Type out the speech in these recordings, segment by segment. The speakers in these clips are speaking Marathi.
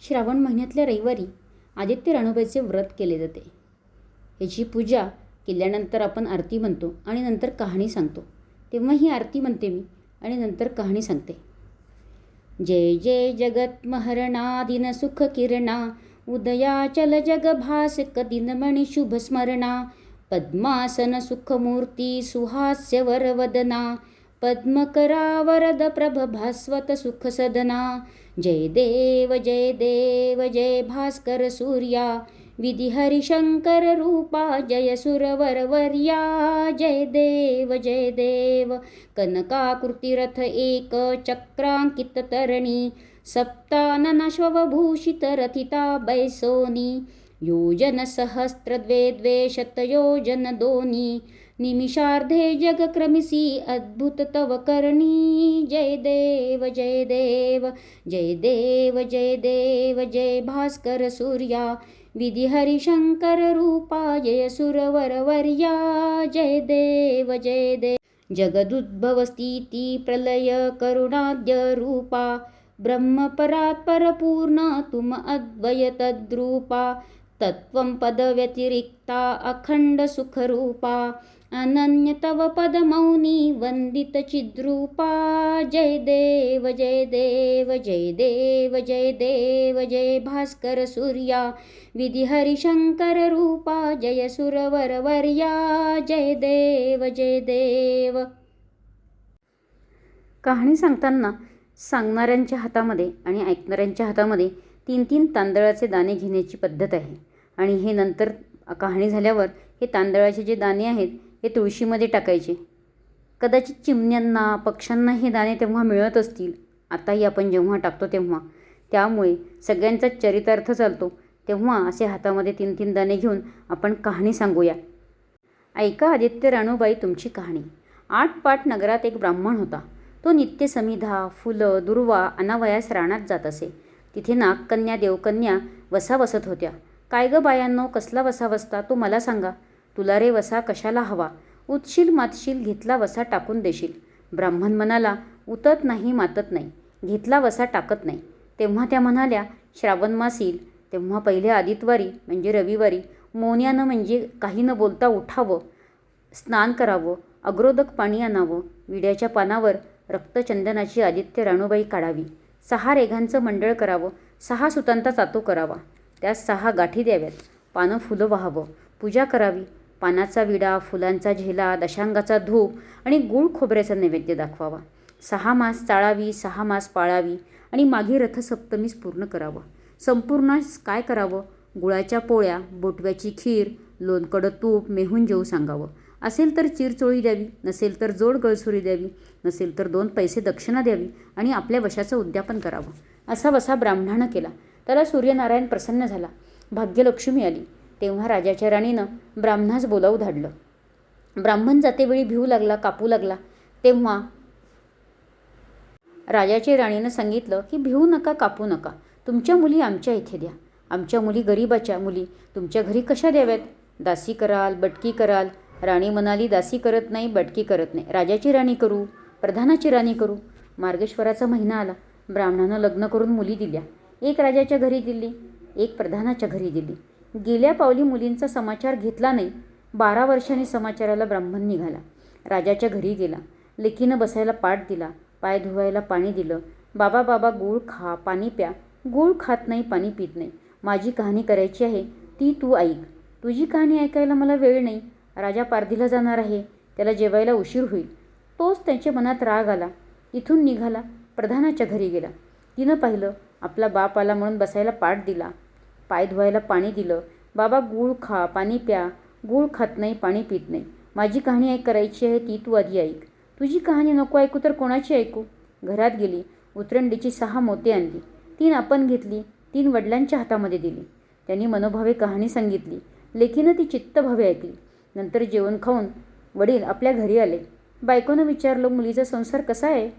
श्रावण महिन्यातल्या रविवारी आदित्य राणूबाईचे व्रत केले जाते. याची पूजा केल्यानंतर आपण आरती म्हणतो आणि नंतर कहाणी सांगतो. तेव्हा ही आरती म्हणते मी आणि नंतर कहाणी सांगते. जय जय जगत महरणा दिन सुख किरणा उदयाचल जग भासक दिनमणि शुभ स्मरणा पद्मासन सुखमूर्ती सुहास्य वरवदना पद्मकरावरद प्रभ भास्वत सुख सदना जय देव जय देव जय भास्कर सूर्या। विधी हरिशंकर रूपा जय सुरवरवर्या। जय देव जय देव। कनकाकृतिरथ एक चक्रांकित तरणी। सप्ताननश्वभूषित रथिता बैसोनी। योजन सहस्र द्वे द्वे शतयोजन दोनी निमिषार्धे जगक्रमिसी अद्भुत तव करणी। जय देव जय देव जय देव जय देव जय भास्कर सूर्या। विधी रूपा जय सुरवरवर्या जय देव जय देव जगदुद्भवस्थिति प्रलय करुणाद्य रूपा। तुम अद्वय तद्रूपा। तत्त्वं पदव्यतिरिक्ता अखण्ड सुखरूपा अनन्य तव पदमौनी वन्दित चिद्रूपा। जय देव जय देव जय देव जय देव जय भास्कर सूर्या। विधी हरिशंकर रूपा जय सुरवरवर्या जय देव जय देव। कहाणी सांगताना सांगणाऱ्यांच्या हातामध्ये आणि ऐकणाऱ्यांच्या हातामध्ये तीन तीन तांदळाचे दाणे घेण्याची पद्धत आहे. आणि हे नंतर कहाणी झाल्यावर हे तांदळाचे जे दाणे आहेत हे तुळशीमध्ये टाकायचे. कदाचित चिमण्यांना पक्ष्यांना हे दाणे तेव्हा मिळत असतील. आताही आपण जेव्हा टाकतो तेव्हा. त्यामुळे सगळ्यांचा चरितार्थ चालतो. तेव्हा असे हातामध्ये तीन तीन दाणे घेऊन आपण कहाणी सांगूया. ऐका आदित्य राणूबाई तुमची कहाणी. आठ पाट नगरात एक ब्राह्मण होता. तो नित्य समिधा फुलं दुर्वा अनावयास रानात जात असे. तिथे नागकन्या देवकन्या वसा वसत होत्या. काय गं बायांनो कसला वसा वसता तो मला सांगा. तुला रे वसा कशाला हवा? उतशील मातशील घेतला वसा टाकून देशील. ब्राह्मण म्हणाला उतत नाही मातत नाही. घेतला वसा टाकत नाही. तेव्हा त्या म्हणाल्या श्रावण मास येईल. तेव्हा पहिले आदितवारी म्हणजे रविवारी मोन्यानं म्हणजे काही न बोलता उठावं स्नान करावं अग्रोदक पाणी आणावं विड्याच्या पानावर रक्तचंदनाची आदित्य राणूबाई काढावी सहा रेघांचं मंडळ करावं सहा सुतांचा चातो करावा. त्यास सहा गाठी द्याव्यात. पानं फुलं व्हावं. पूजा करावी. पानाचा विडा फुलांचा झेला दशांगाचा धूप आणि गूळ खोबऱ्याचा नैवेद्य दाखवावा. सहा मास चाळावी सहा मास पाळावी आणि मागे रथसप्तमीस पूर्ण करावं. संपूर्णास काय करावं? गुळाच्या पोळ्या बोटव्याची खीर लोणकडं तूप मेहून जेऊ सांगावं. असेल तर चिरचोळी द्यावी नसेल तर जोड गळसुरी द्यावी नसेल तर दोन पैसे दक्षिणा द्यावी आणि आपल्या वशाचं उद्यापन करावं. असा वसा ब्राह्मणानं केला. त्याला सूर्यनारायण प्रसन्न झाला. भाग्यलक्ष्मी आली. तेव्हा राजाच्या राणीनं ब्राह्मणास बोलावू धाडलं. ब्राह्मण जातेवेळी भिवू लागला कापू लागला. तेव्हा राजाच्या राणीनं सांगितलं की भिवू नका कापू नका. तुमच्या मुली आमच्या इथे द्या. आमच्या मुली गरीबाच्या मुली. तुमच्या घरी कशा द्याव्यात? दासी कराल बटकी कराल. राणी म्हणाली दासी करत नाही बटकी करत नाही. राजाची राणी करू प्रधानाची राणी करू. मार्गेश्वराचा महिना आला. ब्राह्मणानं लग्न करून मुली दिल्या. एक राजाच्या घरी दिली एक प्रधानाच्या घरी दिली गेल्या पावली मुलींचा समाचार घेतला नाही बारा वर्षांनी समाचाराला ब्राह्मण निघाला. राजाच्या घरी गेला. लेकीनं बसायला पाठ दिला पाय धुवायला पाणी दिलं. बाबा बाबा गूळ खा पाणी प्या. गूळ खात नाही पाणी पित नाही. माझी कहाणी करायची आहे ती तू ऐक. तुझी कहाणी ऐकायला मला वेळ नाही. राजा पारधीला जाणार आहे. त्याला जेवायला उशीर होईल. तोच त्याच्या मनात राग आला. इथून निघाला. प्रधानाच्या घरी गेला. तिनं पाहिलं आपला बाप आला म्हणून बसायला पाठ दिला. पाय धुवायला पाणी दिलं. बाबा गूळ खा पाणी प्या. गूळ खात नाही पाणी पित नाही. माझी कहाणी ऐक करायची आहे ती तू आधी ऐक. तुझी कहाणी नको ऐकू तर कोणाची ऐकू? घरात गेली. उतरंडीची सहा मोती आणली. तीन आपण घेतली. तीन वडिलांच्या हातामध्ये दिली. त्यांनी मनोभावे कहाणी सांगितली. लेखीनं ती चित्तभावे ऐकली. नंतर जेवण खाऊन वडील आपल्या घरी आले. बायकोनं विचारलं मुलीचा संसार कसा आहे?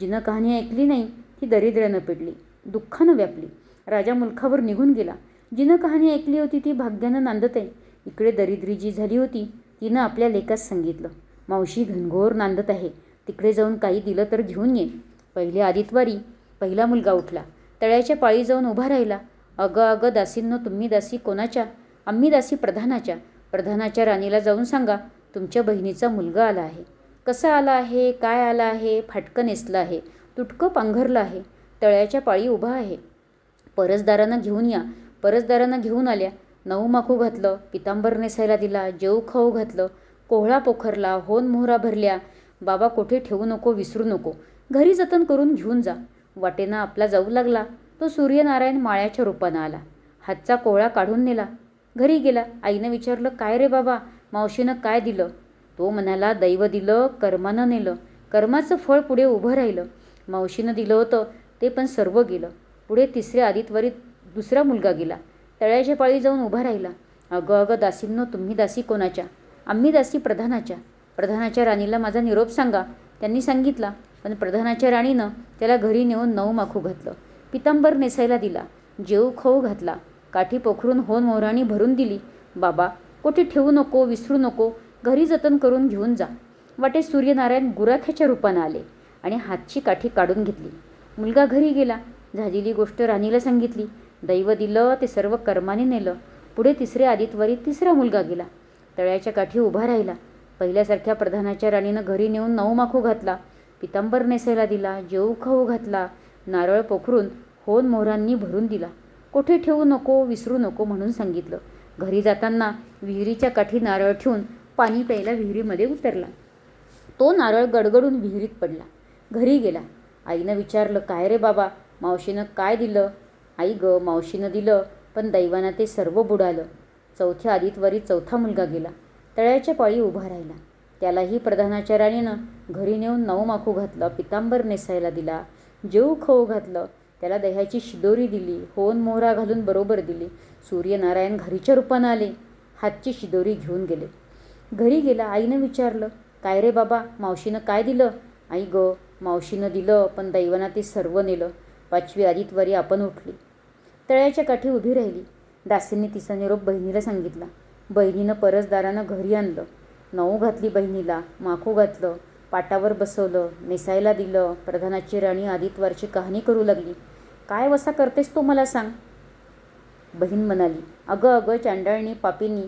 जिनं कहाणी ऐकली नाही ती दरिद्र्यानं पिडली दुःखानं व्यापली. राजा मुलखावर निघून गेला. जिनं कहाणी ऐकली होती ती भाग्यानं नांदत. आहे इकडे दरिद्री जी झाली होती. तिनं आपल्या लेखास सांगितलं मावशी घनघोर नांदत आहे. तिकडे जाऊन काही दिलं तर घेऊन ये. पहिले आदितवारी पहिला मुलगा उठला. तळ्याच्या पाळी जाऊन उभा राहिला. अगं अगं दासींनो तुम्ही दासी कोणाच्या? आम्ही दासी प्रधानाच्या. प्रधानाच्या राणीला जाऊन सांगा. तुमच्या बहिणीचा मुलगा आला आहे. कसा आला आहे? काय आला आहे? फाटकं नेसलं आहे. तुटकं पांघरलं आहे. तळ्याच्या पाळी उभा आहे. परसदारानं घेऊन या. परसदारानं घेऊन आल्या. नऊ माखू घातलं. पितांबर नेसायला दिला. जेऊ खाऊ घातलं. कोहळा पोखरला. होन मोहरा भरल्या. बाबा कोठे ठेवू नको विसरू नको. घरी जतन करून घेऊन जा. वाटेनं आपला जाऊ लागला. तो सूर्यनारायण माळ्याच्या रूपानं आला. हातचा कोहळा काढून नेला. घरी गेला. आईनं विचारलं काय रे बाबा? मावशीनं काय दिलं? तो म्हणाला दैव दिलं कर्मानं नेलं. कर्माचं फळ पुढे उभं राहिलं. मावशीनं दिलं होतं ते पण सर्व गेलं. पुढे तिसऱ्या आदितवरीत दुसरा मुलगा गेला. तळ्याच्या पाळी जाऊन उभा राहिला. अगं अगं दासींनो तुम्ही दासी कोणाच्या? आम्ही दासी प्रधानाच्या. प्रधानाच्या राणीला माझा निरोप सांगा. त्यांनी सांगितला. पण प्रधानाच्या राणीनं त्याला घरी नेऊन नऊ माखू घातलं. पितांबर नेसायला दिला. जेऊ खाऊ घातला. काठी पोखरून होन मोहराणी भरून दिली. बाबा कोठे ठेवू नको विसरू नको. घरी जतन करून घेऊन जा. वाटे सूर्यनारायण गुराख्याच्या रूपानं आले आणि हातची काठी काढून घेतली. मुलगा घरी गेला. झालेली गोष्ट राणीला सांगितली. दैव दिलं ते सर्व कर्माने नेलं. पुढे तिसऱ्या आदितवरी तिसरा मुलगा गेला. तळ्याच्या काठी उभा राहिला. पहिल्यासारख्या प्रधानाच्या राणीनं घरी नेऊन नऊ माखू घातला. पितांबर नेसायला दिला जेऊ खाऊ घातला नारळ पोखरून होन मोहरांनी भरून दिला. कोठे ठेवू नको विसरू नको म्हणून सांगितलं. घरी जाताना विहिरीच्या काठी नारळ ठेवून पाणी प्यायला विहिरीमध्ये उतरला. तो नारळ गडगडून विहिरीत पडला. घरी गेला. आईनं विचारलं काय रे बाबा? मावशीनं काय दिलं? आई ग मावशीनं दिलं पण दैवानं ते सर्व बुडालं. चौथ्या आदितवारी चौथा मुलगा गेला. तळ्याच्या पाळी उभा राहिला. त्यालाही प्रधानाच्या घरी नेऊन नऊ माखू घातलं पितांबर नेसायला दिला जेऊ खाऊ घातलं. त्याला दह्याची शिदोरी दिली होन मोहरा घालून बरोबर दिली. सूर्यनारायण घरीच्या रूपानं आले हातची शिदोरी घेऊन गेले. घरी गेला आईनं विचारलं काय रे बाबा? मावशीनं काय दिलं? आई ग मावशीनं दिलं पण दैवानं ते सर्व नेलं. पाचवी आदितवारी आपण उठली. तळ्याच्या काठी उभी राहिली. दासींनी तिचा निरोप बहिणीला सांगितला. बहिणीनं परसदारानं घरी आणलं. नऊ घातली बहिणीला माखू घातलं पाटावर बसवलं नेसायला दिलं प्रधानाची राणी आदितवारची कहाणी करू लागली. काय वसा करतेस तू मला सांग. बहीण म्हणाली अगं अगं चांडाळणी पापीनी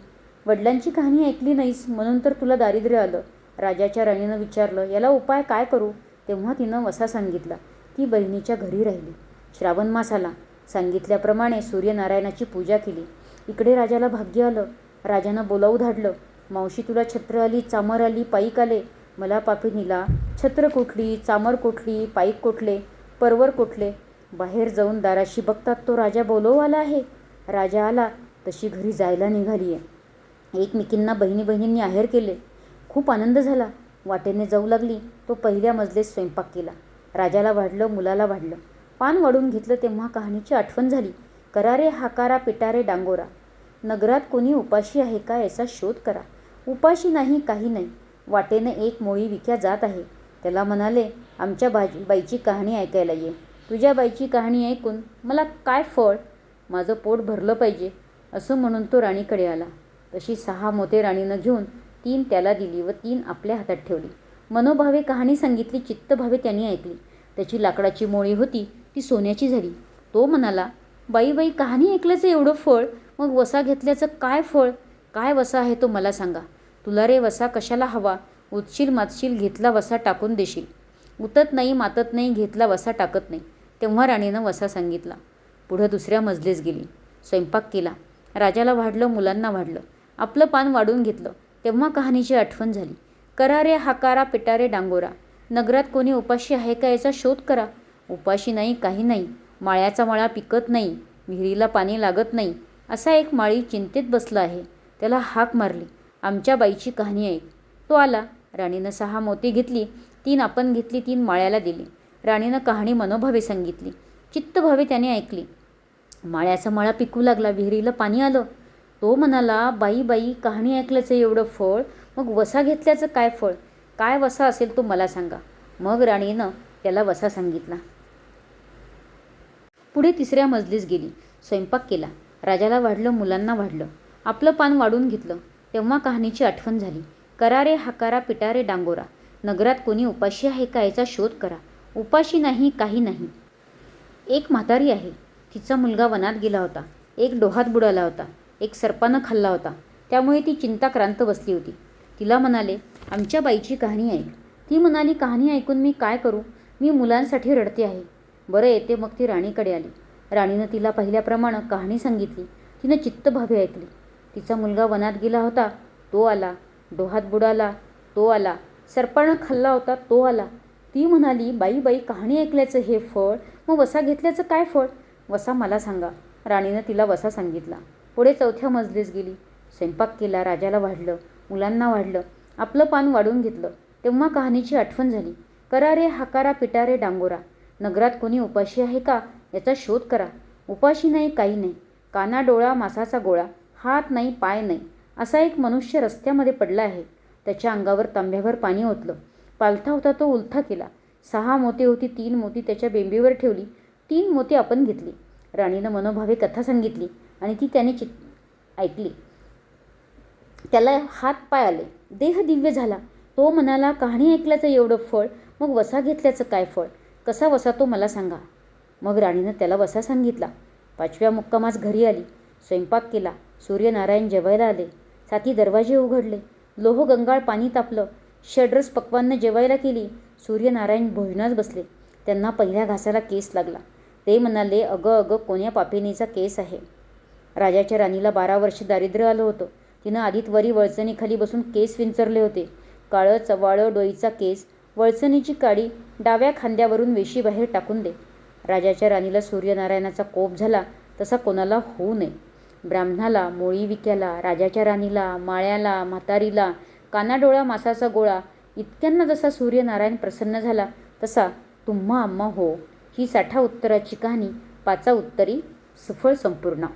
वडिलांची कहाणी ऐकली नाहीस म्हणून तर तुला दारिद्र्य आलं. राजाच्या राणीनं विचारलं याला उपाय काय करू? तेव्हा तिनं वसा सांगितला ती बहिणीच्या घरी राहिली. श्रावण मास आला. सांगितल्याप्रमाणे सूर्यनारायणाची पूजा केली. इकडे राजाला भाग्य आलं. राजानं बोलावू धाडलं. मावशी तुला छत्र आली चामर आली पाईक आले. मला पापिनीला छत्र कोठली चामर कोठली पाईक कोठले परवर कोठले? बाहेर जाऊन दाराशी बघतात तो राजा बोलवू आला आहे. राजा आला. तशी घरी जायला निघाली आहे एकमेकींना बहिणी बहिणींनी आहेर केले. खूप आनंद झाला. वाटेने जाऊ लागली. तो पहिल्या मजलेत स्वयंपाक केला. राजाला वाढलं मुलाला वाढलं. पान वाढून घेतलं तेव्हा कहाणीची आठवण झाली. करारे हाकारा पिटारे डांगोरा. नगरात कोणी उपाशी आहे का याचा शोध करा. उपाशी नाही काही नाही. वाटेनं एक मोळी विक्या जात आहे. त्याला म्हणाले आमच्या बाजी बाईची कहाणी ऐकायला ये. तुझ्या बाईची कहाणी ऐकून मला काय फळ? माझं पोट भरलं पाहिजे. असं म्हणून तो राणीकडे आला. तशी सहा मोते राणीनं घेऊन तीन त्याला दिली व तीन आपल्या हातात ठेवली. मनोभावे कहाणी सांगितली चित्तभावे त्यांनी ऐकली. त्याची लाकडाची मोळी होती ती सोन्याची झाली. तो म्हणाला बाई बाई कहाणी ऐकल्याचं एवढं फळ मग वसा घेतल्याचं काय फळ? काय वसा आहे तो मला सांगा. तुला रे वसा कशाला हवा? उतशील मातशील घेतला वसा टाकून देशील. उतत नाही मातत नाही घेतला वसा टाकत नाही. तेव्हा राणीनं वसा सांगितला. पुढं दुसऱ्या मजलेस गेली. स्वयंपाक केला. राजाला वाढलं मुलांना वाढलं. आपलं पान वाढून घेतलं. तेव्हा कहाणीची आठवण झाली. करारे हाकारा पिटारे डांगोरा. नगरात कोणी उपाशी आहे का याचा शोध करा. उपाशी नाही काही नाही. माळ्याचा मळा पिकत नाही. विहिरीला पाणी लागत नाही. असा एक माळी चिंतेत बसला आहे. त्याला हाक मारली. आमच्या बाईची कहाणी ऐक. तो आला. राणीनं सहा मोती घेतली. तीन आपण घेतली तीन माळ्याला दिली. राणीनं कहाणी मनोभावे सांगितली. चित्तभावे त्याने ऐकली. माळ्याचा मळा पिकू लागला. विहिरीला पाणी आलं. तो म्हणाला बाई बाई कहाणी ऐकल्याचं एवढं फळ? मग वसा घेतल्याचं काय फळ? काय वसा असेल तो मला सांगा. मग राणीनं त्याला वसा सांगितला. पुढे तिसऱ्या मजलीस गेली. स्वयंपाक केला. राजाला वाढलं मुलांना वाढलं. आपलं पान वाढून घेतलं. तेव्हा कहाणीची आठवण झाली. करारे हाकारा पिटारे डांगोरा. नगरात कोणी उपाशी आहे का याचा शोध करा. उपाशी नाही काही नाही. एक म्हातारी आहे. तिचा मुलगा वनात गेला होता. एक डोहात बुडाला होता. एक सर्पानं खाल्ला होता. त्यामुळे ती चिंताक्रांत बसली होती. तिला म्हणाले आमच्या बाईची कहाणी ऐक ती म्हणाली कहाणी ऐकून मी काय करू? मी मुलांसाठी रडते आहे. बरं येते मग. ती राणीकडे आली. राणीनं तिला पाहिल्याप्रमाणे कहाणी सांगितली. तिनं चित्तभावे ऐकली. तिचा मुलगा वनात गेला होता. तो आला. डोहात बुडाला. तो आला. सर्पानं खाल्ला होता. तो आला. ती म्हणाली बाई बाई कहाणी ऐकल्याचं हे फळ? मग वसा घेतल्याचं काय फळ? वसा मला सांगा. राणीनं तिला वसा सांगितला. पुढे चौथ्या मजलीस गेली. स्वयंपाक केला राजाला वाढलं मुलांना वाढलं आपलं पान वाढून घेतलं तेव्हा कहाणीची आठवण झाली. करा रे हाकारा पिटारे डांगोरा. नगरात कोणी उपाशी आहे का? याचा शोध करा. उपाशी नाही काही नाही. काना डोळा मासाचा गोळा. हात नाही पाय नाही. असा एक मनुष्य रस्त्यामध्ये पडला आहे. त्याच्या अंगावर तांब्याभर पाणी ओतलं. पालथा होता तो उलथा केला. सहा मोती होती तीन मोती त्याच्या बेंबीवर ठेवली. तीन मोती आपण घेतली. राणीनं मनोभावे कथा सांगितली. आणि ती त्याने चित ऐकली. त्याला हात पाय आले. देह दिव्य झाला. तो म्हणाला कहाणी ऐकल्याचं एवढं फळ? मग वसा घेतल्याचं काय फळ? कसा वसा तो मला सांगा. मग राणीनं त्याला वसा सांगितला. पाचव्या मुक्कामास घरी आली. स्वयंपाक केला. सूर्यनारायण जेवायला आले. साथी दरवाजे उघडले. लोह गंगाळ पाणी तापलं. षड्रस पक्वांना जेवायला केली. सूर्यनारायण भोजनास बसले. त्यांना पहिल्या घासाला केस लागला. ते म्हणाले अगं अगं कोण्या पापिनीचा केस आहे? राजाच्या राणीला बारा वर्ष दारिद्र्य आलं होतं. तिनं आधीत वरी वळचणीखाली बसून केस विंचरले होते. काळं चवाळं डोईचा केस. वळचणीची काडी डाव्या खांद्यावरून वेशीबाहेर टाकून दे. राजाच्या राणीला सूर्यनारायणाचा कोप झाला तसा कोणाला होऊ नये. ब्राह्मणाला मोळी विक्याला राजाच्या राणीला माळ्याला म्हातारीला कानाडोळा मासाचा गोळा इतक्यांना जसा सूर्यनारायण प्रसन्न झाला तसा तुम्हा आम्हा हो. ही साठा उत्तराची कहाणी पाचा उत्तरी सफळ संपूर्ण.